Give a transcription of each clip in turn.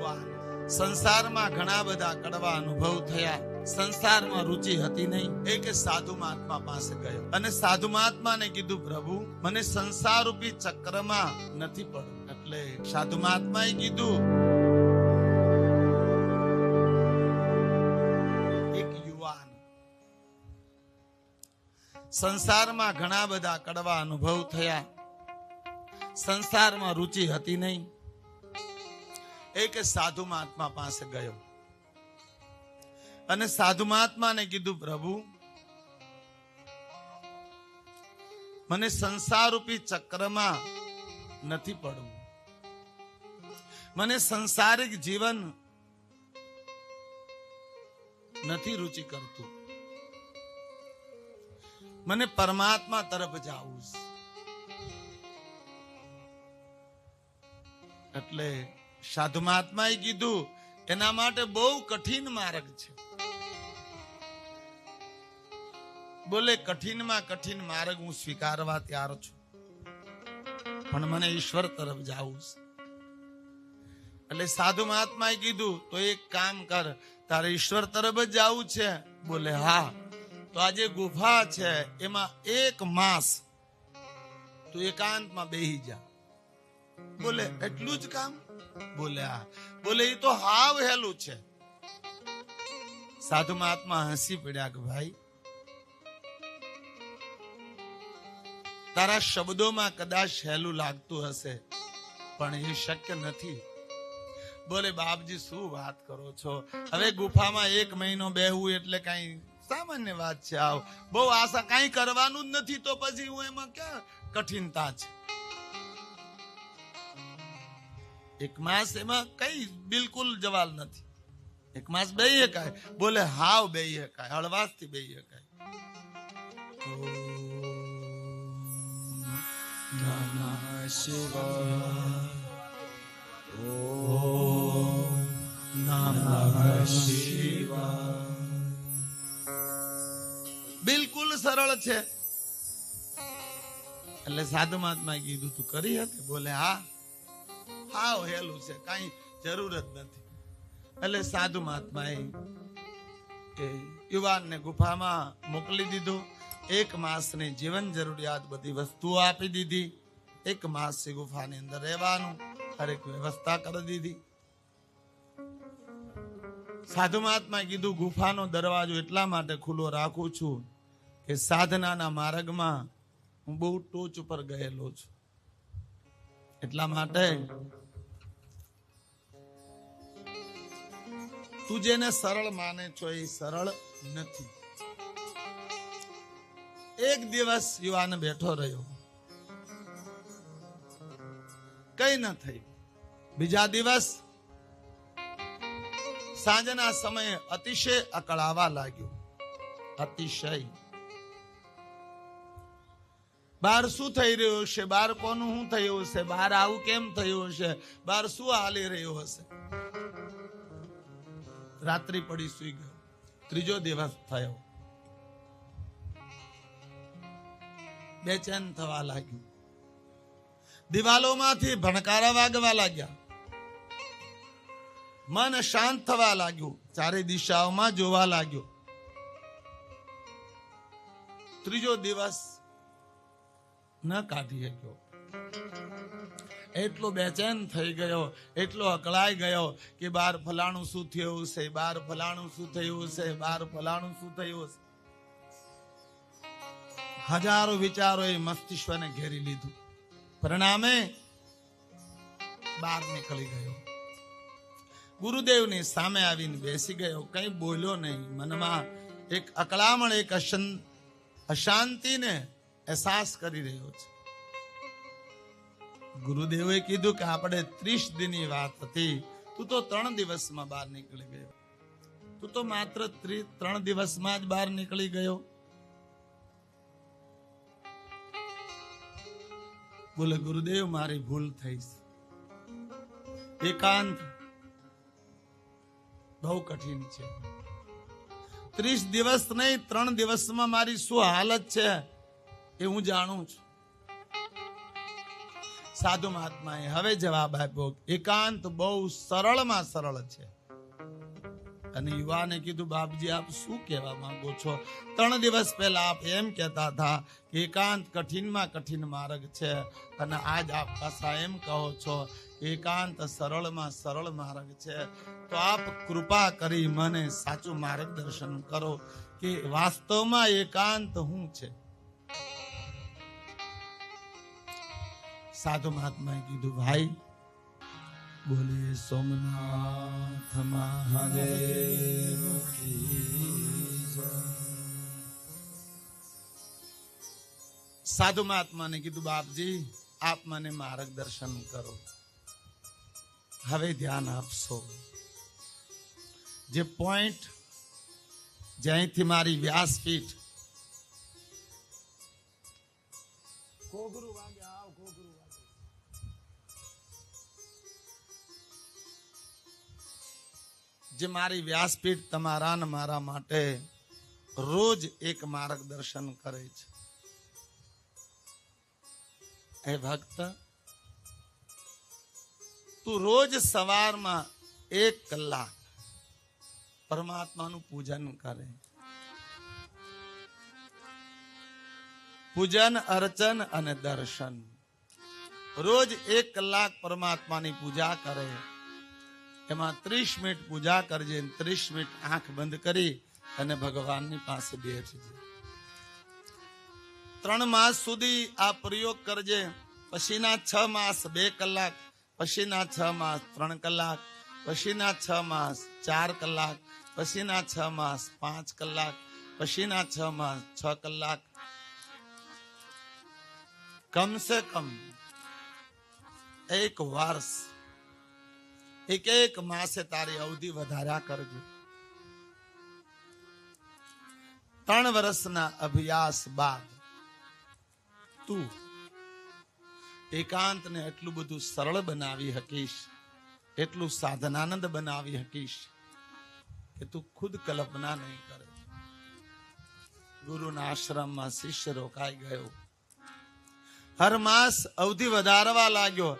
યુવાન સંસારમાં ઘણા બધા કડવા અનુભવ થયા. સંસારમાં રુચિ હતી નહીં. એક સાધુ મહાત્મા પાસે ગયો. અને સાધુ મહાત્માને કીધું, પ્રભુ, મને સંસાર રૂપી ચક્રમાં નથી પડવું. એટલે સાધુ મહાત્માએ કીધું સંસારમાં ઘણા બધા કડવા અનુભવ થયા. સંસારમાં રુચિ હતી નહીં. એક સાધુ મહાત્મા પાસે ગયો. અને સાધુ મહાત્માને કીધું, પ્રભુ, મને સંસારરૂપી ચક્રમાં નથી પડવું. મને સંસારિક જીવન નથી રુચિ કરતું. મને પરમાત્મા તરફ જાવું એટલે સાધુ મહાત્માએ કીધું એના માટે બહુ કઠિન માર્ગ છે. બોલે, કઠિનમાં કઠિન માર્ગ હું સ્વીકારવા તૈયાર છું. પણ મને ઈશ્વર તરફ જવું એટલે સાધુ મહાત્માએ કીધું, તો એક કામ કર, તારે ઈશ્વર તરફ જ જાવું છે. બોલે, હા, તો આજે ગુફા છે, એમાં એક માસ તું એકાંતમાં બેહી જા. બોલે, એટલું જ કામ? બોલે હા બોલે એ તો હાવ હેલું છે. સાધુ મહાત્મા હસી પડ્યા કે, ભાઈ, તારા શબ્દોમાં કદાચ હેલું લાગતું હશે, પણ એ શક્ય નથી. બોલે, બાપજી, શું વાત કરો છો? હવે ગુફામાં એક મહિનો બેહવું એટલે કઈ સામાન્ય વાત છે, આવ. બહુ આશા કઈ કરવાનું જ નથી, તો પછી હું એમાં ક્યાં કઠિનતા છે? એક માસ એમાં કઈ બિલકુલ જવાલ નથી. એક માસ બે એકાય બોલે, હાવ બે એકાય હળવાશથી બે નમઃ શિવાય બિલકુલ સરળ છે. એટલે સાધુ મહાત્મા કીધું, તું કરી હતી બોલે, હા. હાવ હેલું છે, કઈ જરૂર જ નથી. એટલે સાધુ મહાત્માએ કે યુવાનને ગુફામાં મોકલી દીધો. એક માસની જીવન જરૂરિયાત બધી વસ્તુઓ આપી દીધી. એક માસ એ ગુફાની અંદર રહેવાનું, હરેક વ્યવસ્થા કરી દીધી. સાધુ મહાત્માએ કીધું, ગુફાનો દરવાજો એટલા માટે ખુલ્લો રાખું છું કે સાધનાના માર્ગમાં હું બહુ ટોચ ઉપર ગયેલો છું. એટલા માટે તું જેને સરળ માને છો એ સરળ નથી. એક દિવસ યુવાન બેઠો રહ્યો. કઈ ન થયું. બીજા દિવસ સાંજના સમયે અતિશય અકળાવા લાગ્યું. અતિશય. બાર શું થઈ રહ્યું છે બાર કોનું શું થયું છે બાર આવું કેમ થયું છે બાર શું હાલી રહ્યું હશે? રાત્રિ પડી સુઈ ગયો. ત્રીજો દિવસ થયો. બેચેન થવા લાગ્યું. દિવાલોમાંથી ભણકારા વાગવા લાગ્યા. મન શાંત થવા લાગ્યું. ચારે દિશાઓમાં જોવા લાગ્યો. ત્રીજો દિવસ ન કાઢી શક્યો. એટલો બેચેન થઈ ગયો, એટલો અકળાઈ ગયો કે બાર ફલાણું શું થયું છે, બાર ફલાણું શું થયું છે, બાર ફલાણું શું થયું છે? હજારો વિચારો એ મસ્તિષ્કને ઘેરી લીધું. પરિણામે બહાર નીકળી ગયો. ગુરુદેવની સામે આવીને બેસી ગયો. કઈ બોલ્યો નહીં. મનમાં એક અકળામણ, એક અશાંતિને અહેસાસ કરી રહ્યો છે. ગુરુદેવે કીધું કે આપણે ત્રીસ દિનની વાત હતી. તું તો ત્રણ દિવસમાં બહાર નીકળી ગયો. તું તો માત્ર ત્રણ દિવસમાં જ બહાર નીકળી ગયો. બોલે, ગુરુદેવ, મારી ભૂલ થઈ એકાંત બહુ કઠિન છે. ત્રીસ દિવસ નહીં, ત્રણ દિવસમાં મારી શું હાલત છે એ હું જાણું છું. સાધુ મહાત્માએ હવે જવાબ આપ્યો, એકાંત બહુ સરળમાં સરળ છે. અને યુવાને કીધું, બાપજી, આપ શું કહેવા માંગો છો? ત્રણ દિવસ પહેલા આપ એમ કહેતા હતા કે એકાંત કઠિનમાં કઠિન માર્ગ છે અને આજ આપ પાછા એમ કહો છો એકાંત સરળમાં સરળ માર્ગ છે. તો આપ કૃપા કરી મને સાચું માર્ગદર્શન કરો કે વાસ્તવમાં એકાંત હું છે. સાધુ મહાત્માએ કીધું, ભાઈ, બોલીએ સોમનાથ મહાદેવ સાધુ મહાત્માને કીધું, બાપજી, આપ મને માર્ગદર્શન કરો. હવે ધ્યાન આપશો. જે પોઈન્ટ જ્યાંથી મારી વ્યાસપીઠ કોગરું વાગે જે મારી વ્યાસપીઠ તમારા ને મારા માટે રોજ એક માર્ગદર્શન કરે છે. હે ભક્ત, તું રોજ સવારમાં એક કલાક પરમાત્માનું પૂજન કરે. પૂજન, અર્ચન અને દર્શન રોજ એક કલાક પરમાત્માની પૂજા કરે. એમાં ત્રીસ મિનિટ પૂજા કરજે ત્રીસ મિનિટ આંખ બંધ કરી અને ભગવાનની પાસે બેસજે. ત્રણ માસ સુધી આ પ્રયોગ કરજે. પછીના છ માસ બે કલાક, પછીના છ માસ ત્રણ કલાક, પછીના છ માસ ચાર કલાક, પછીના છ માસ પાંચ કલાક, પછીના છ માસ છ કલાક. કમ સે કમ એક વર્ષ એક એક માસે તારી અવધિ વધાર્યા કરજો. ત્રણ વર્ષના અભ્યાસ બાદ તું એકાંતને એટલું બધું સરળ બનાવી હકીશ એટલું સાધનાનંદ બનાવી હકીશ કે તું ખુદ કલ્પના નહીં કરે. ગુરુના આશ્રમમાં શિષ્ય રોકાઈ ગયો. હર માસ અવધિ વધારવા લાગ્યો.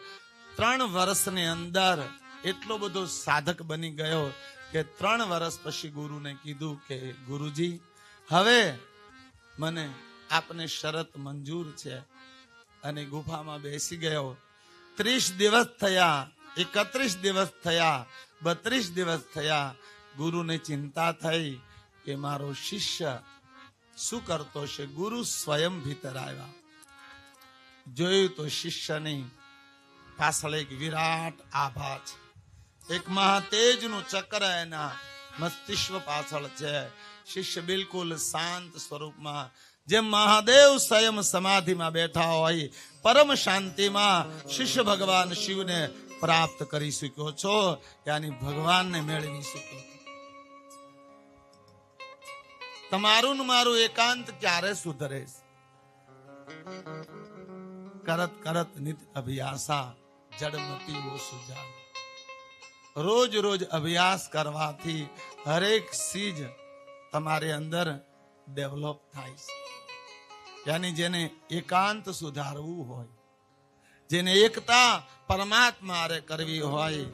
ત્રણ વર્ષની અંદર એટલો બધો સાધક બની ગયો કે ત્રણ વર્ષ પછી ગુરુને કીધું કે, ગુરુજી, હવે મને આપને શરત મંજૂર છે. અને ગુફામાં બેસી ગયો. ત્રીસ દિવસ થયા, એકત્રીસ દિવસ થયા, બત્રીસ દિવસ થયા, ગુરુને ચિંતા થઈ કે મારો શિષ્ય શું કરતો છે? ગુરુ સ્વયં ભીતર આવ્યા. જોયું તો શિષ્યની પાછળ એક વિરાટ આભા છે. એક મહાતેજનું ચક્ર એના મસ્તિષ્ક પાછળ છે. શિષ્ય બિલકુલ શાંત સ્વરૂપમાં, જેમ મહાદેવ સ્વયં સમાધિમાં બેઠા હોય, પરમ શાંતિમાં શિષ્ય ભગવાન શિવને પ્રાપ્ત કરી શક્યો છો, યાની ભગવાનને મેળવી શક્યો તમારું ને મારું એકાંત ક્યારે સુધરે? કરત કરત નિત અભ્યાસા જડમતી ઓ સુજાન રોજ રોજ અભ્યાસ કરવાથી હરેક ચીજ તમારી અંદર ડેવલપ થાય છે. યાની જેને એકાંત સુધારવું હોય, જેને એકતા પરમાત્મા હારે કરવી હોય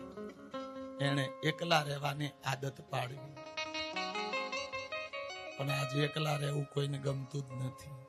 એને એકલા રહેવાની આદત પાડવી. પણ આજે એકલા રહેવું કોઈને ગમતું જ નથી.